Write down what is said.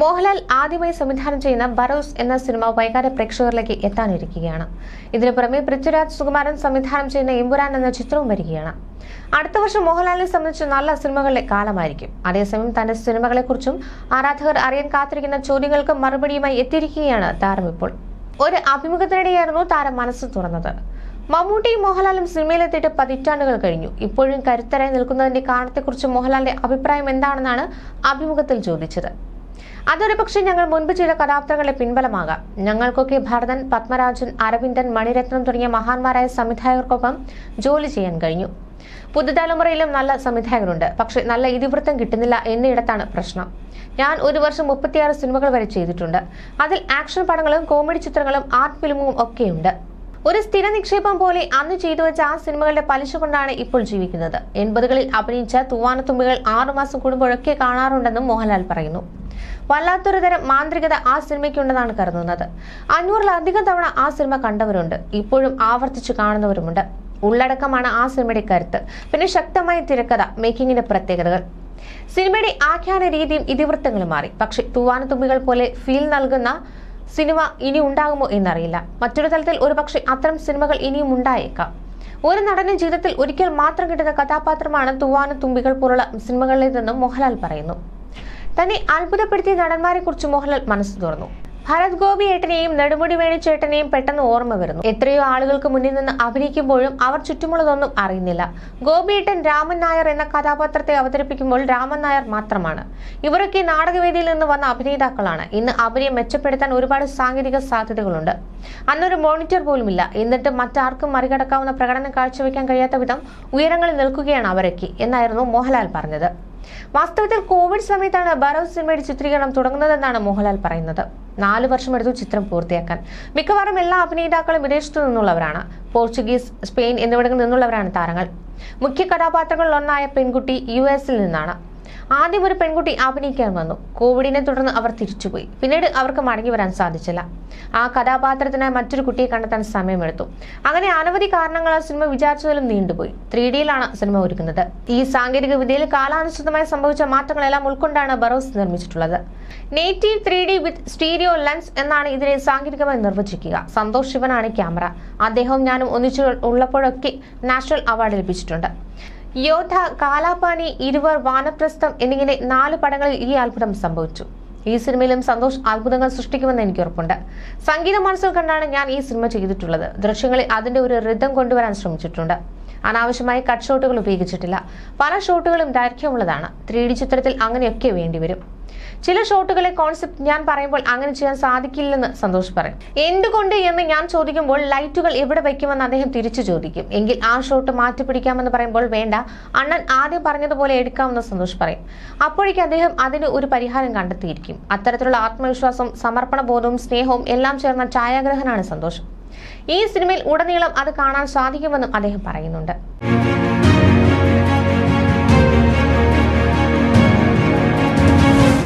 മോഹൻലാൽ ആദ്യമായി സംവിധാനം ചെയ്യുന്ന ബറോസ് എന്ന സിനിമ വൈകാര പ്രേക്ഷകരിലേക്ക് എത്താനിരിക്കുകയാണ്. ഇതിനു പുറമെ പൃഥ്വിരാജ് സുകുമാരൻ സംവിധാനം ചെയ്യുന്ന ഇമ്പുരാൻ എന്ന ചിത്രവും വരികയാണ്. അടുത്ത വർഷം മോഹൻലാലിനെ സംബന്ധിച്ച് നല്ല സിനിമകളുടെ കാലമായിരിക്കും. അതേസമയം തന്റെ സിനിമകളെക്കുറിച്ചും ആരാധകർ അറിയാൻ കാത്തിരിക്കുന്ന ചോദ്യങ്ങൾക്ക് മറുപടിയുമായി എത്തിയിരിക്കുകയാണ് താരം ഇപ്പോൾ. ഒരു അഭിമുഖത്തിനിടെയായിരുന്നു താരം മനസ്സ് തുറന്നത്. മമ്മൂട്ടിയും മോഹൻലാലും സിനിമയിലെത്തിയിട്ട് പതിറ്റാണ്ടുകൾ കഴിഞ്ഞു. ഇപ്പോഴും കരുത്തരായി നിൽക്കുന്നതിന്റെ കാരണത്തെക്കുറിച്ച് മോഹൻലാലിന്റെ അഭിപ്രായം എന്താണെന്നാണ് അഭിമുഖത്തിൽ ചോദിച്ചത്. അതൊരു പക്ഷേ ഞങ്ങൾ മുൻപ് ചെയ്ത കഥാപാത്രങ്ങളുടെ പിൻബലമാകാം. ഞങ്ങൾക്കൊക്കെ ഭരതൻ പത്മരാജൻ അരവിന്ദൻ മണിരത്നം തുടങ്ങിയ മഹാന്മാരായ സംവിധായകർക്കൊപ്പം ജോലി ചെയ്യാൻ കഴിഞ്ഞു. പുതുതലമുറയിലും നല്ല സംവിധായകരുണ്ട്. പക്ഷെ നല്ല ഇതിവൃത്തം കിട്ടുന്നില്ല എന്നിടത്താണ് പ്രശ്നം. ഞാൻ ഒരു വർഷം മുപ്പത്തിയാറ് സിനിമകൾ വരെ ചെയ്തിട്ടുണ്ട്. അതിൽ ആക്ഷൻ പടങ്ങളും കോമഡി ചിത്രങ്ങളും ആർട്ട് ഫിലിമും ഒക്കെയുണ്ട്. ഒരു സ്ഥിര നിക്ഷേപം പോലെ അന്ന് ചെയ്തു വെച്ച ആ സിനിമകളുടെ പലിശ കൊണ്ടാണ് ഇപ്പോൾ ജീവിക്കുന്നത്. എൺപതുകളിൽ അഭിനയിച്ച തൂവാനത്തുമ്പികൾ ആറുമാസം കൂടുമ്പോഴൊക്കെ കാണാറുണ്ടെന്നും മോഹൻലാൽ പറയുന്നു. വല്ലാത്തൊരു തരം മാന്ത്രികത ആ സിനിമയ്ക്കുണ്ടെന്നാണ് കരുതുന്നത്. അഞ്ഞൂറിലധികം തവണ ആ സിനിമ കണ്ടവരുണ്ട്. ഇപ്പോഴും ആവർത്തിച്ചു കാണുന്നവരുമുണ്ട്. ഉള്ളടക്കമാണ് ആ സിനിമയുടെ കരുത്ത്. പിന്നെ ശക്തമായ തിരക്കഥ മേക്കിങ്ങിന്റെ പ്രത്യേകതകൾ. സിനിമയുടെ ആഖ്യാന രീതിയും ഇതിവൃത്തങ്ങളും മാറി. പക്ഷേ തൂവാനത്തുമ്പികൾ പോലെ ഫീൽ നൽകുന്ന സിനിമ ഇനി ഉണ്ടാകുമോ എന്നറിയില്ല. മറ്റൊരു തലത്തിൽ ഒരുപക്ഷെ അത്തരം സിനിമകൾ ഇനിയും ഉണ്ടായേക്കാം. ഒരു നടന്റെ ജീവിതത്തിൽ ഒരിക്കൽ മാത്രം കിട്ടുന്ന കഥാപാത്രമാണ് തൂവാന തുമ്പികൾ പോലുള്ള സിനിമകളിലേതെന്നും മോഹൻലാൽ പറയുന്നു. തന്നെ അത്ഭുതപ്പെടുത്തിയ നടന്മാരെ കുറിച്ച് മോഹൻലാൽ മനസ്സ് തുറന്നു. ഭരത് ഗോപി ഏട്ടനെയും നെടുമുടി വേണിച്ചേട്ടനെയും പെട്ടെന്ന് ഓർമ്മ വരുന്നു. എത്രയോ ആളുകൾക്ക് മുന്നിൽ നിന്ന് അഭിനയിക്കുമ്പോഴും അവർ ചുറ്റുമുള്ളതൊന്നും അറിയുന്നില്ല. ഗോപിയേട്ടൻ രാമൻ നായർ എന്ന കഥാപാത്രത്തെ അവതരിപ്പിക്കുമ്പോൾ രാമൻ നായർ മാത്രമാണ്. ഇവരൊക്കെ നാടകവേദിയിൽ നിന്ന് വന്ന അഭിനേതാക്കളാണ്. ഇന്ന് അഭിനയം മെച്ചപ്പെടുത്താൻ ഒരുപാട് സാങ്കേതിക സാധ്യതകളുണ്ട്. അന്നൊരു മോണിറ്റർ പോലുമില്ല. എന്നിട്ട് മറ്റാർക്കും മറികടക്കാവുന്ന പ്രകടനം കാഴ്ചവെക്കാൻ കഴിയാത്ത വിധം ഉയരങ്ങളിൽ നിൽക്കുകയാണ് അവരൊക്കെ എന്നായിരുന്നു മോഹൻലാൽ പറഞ്ഞത്. വാസ്തവത്തിൽ കോവിഡ് സമയത്താണ് ബറവ് സിനിമയുടെ ചിത്രീകരണം തുടങ്ങുന്നതെന്നാണ് മോഹൻലാൽ പറയുന്നത്. നാല് വർഷമെടുത്തു ചിത്രം പൂർത്തിയാക്കാൻ. മിക്കവാറും എല്ലാ അഭിനേതാക്കളും വിദേശത്തു നിന്നുള്ളവരാണ്. പോർച്ചുഗീസ് സ്പെയിൻ എന്നിവിടങ്ങളിൽ നിന്നുള്ളവരാണ് താരങ്ങൾ. മുഖ്യ കഥാപാത്രങ്ങളിൽ ഒന്നായ പെൺകുട്ടി യു എസിൽ നിന്നാണ്. ആദ്യം ഒരു പെൺകുട്ടി അഭിനയിക്കാൻ വന്നു. കോവിഡിനെ തുടർന്ന് അവർ തിരിച്ചുപോയി. പിന്നീട് അവർക്ക് മടങ്ങി വരാൻ സാധിച്ചില്ല. ആ കഥാപാത്രത്തിനായി മറ്റൊരു കുട്ടിയെ കണ്ടെത്താൻ സമയമെടുത്തു. അങ്ങനെ അനവധി കാരണങ്ങൾ ആ സിനിമ വിചാരിച്ചതിലും നീണ്ടുപോയി. ത്രീ ഡിയിലാണ് സിനിമ ഒരുക്കുന്നത്. ഈ സാങ്കേതിക വിദ്യയിൽ കാലാനുസൃതമായി സംഭവിച്ച മാറ്റങ്ങളെല്ലാം ഉൾക്കൊണ്ടാണ് Barroz നിർമ്മിച്ചിട്ടുള്ളത്. Native three D with stereo lens എന്നാണ് ഇതിനെ സാങ്കേതികമായി നിർവചിക്കുക. സന്തോഷ് ശിവനാണ് ക്യാമറ. അദ്ദേഹവും ഞാനും ഒന്നിച്ചു ഉള്ളപ്പോഴൊക്കെ നാഷണൽ അവാർഡ് ലഭിച്ചിട്ടുണ്ട്. യോധ കാലാപാനി ഇരുവർ വാനപ്രസ്ഥം എന്നിങ്ങനെ നാല് പടങ്ങളിൽ ഈ അത്ഭുതം സംഭവിച്ചു. ഈ സിനിമയിലും സന്തോഷ് അത്ഭുതങ്ങൾ സൃഷ്ടിക്കുമെന്ന് എനിക്ക് ഉറപ്പുണ്ട്. സംഗീത മനസ്സിൽ കണ്ടാണ് ഞാൻ ഈ സിനിമ ചെയ്തിട്ടുള്ളത്. ദൃശ്യങ്ങളിൽ അതിന്റെ ഒരു റിതം കൊണ്ടുവരാൻ ശ്രമിച്ചിട്ടുണ്ട്. അനാവശ്യമായ കട്ട് ഷോട്ടുകൾ ഉപയോഗിച്ചിട്ടില്ല. പല ഷോട്ടുകളും ദൈർഘ്യമുള്ളതാണ്. ത്രീ ഡി ചിത്രത്തിൽ അങ്ങനെയൊക്കെ വേണ്ടിവരും. ചില ഷോട്ടുകളെ കോൺസെപ്റ്റ് ഞാൻ പറയുമ്പോൾ അങ്ങനെ ചെയ്യാൻ സാധിക്കില്ലെന്ന് സന്തോഷ് പറയും. എന്തുകൊണ്ട് എന്ന് ഞാൻ ചോദിക്കുമ്പോൾ ലൈറ്റുകൾ എവിടെ വയ്ക്കുമെന്ന് അദ്ദേഹം തിരിച്ചു ചോദിക്കും. എങ്കിൽ ആ ഷോട്ട് മാറ്റി പിടിക്കാമെന്ന് പറയുമ്പോൾ വേണ്ട അണ്ണൻ ആദ്യം പറഞ്ഞതുപോലെ എടുക്കാമെന്ന് സന്തോഷ് പറയും. അപ്പോഴേക്കും അദ്ദേഹം അതിന് ഒരു പരിഹാരം കണ്ടെത്തിയിരിക്കും. അത്തരത്തിലുള്ള ആത്മവിശ്വാസം സമർപ്പണ ബോധവും സ്നേഹവും എല്ലാം ചേർന്ന ഛായാഗ്രഹനാണ് സന്തോഷം. ഈ സിനിമയിൽ ഉടനീളം അത് കാണാൻ സാധിക്കുമെന്നും അദ്ദേഹം പറയുന്നുണ്ട്.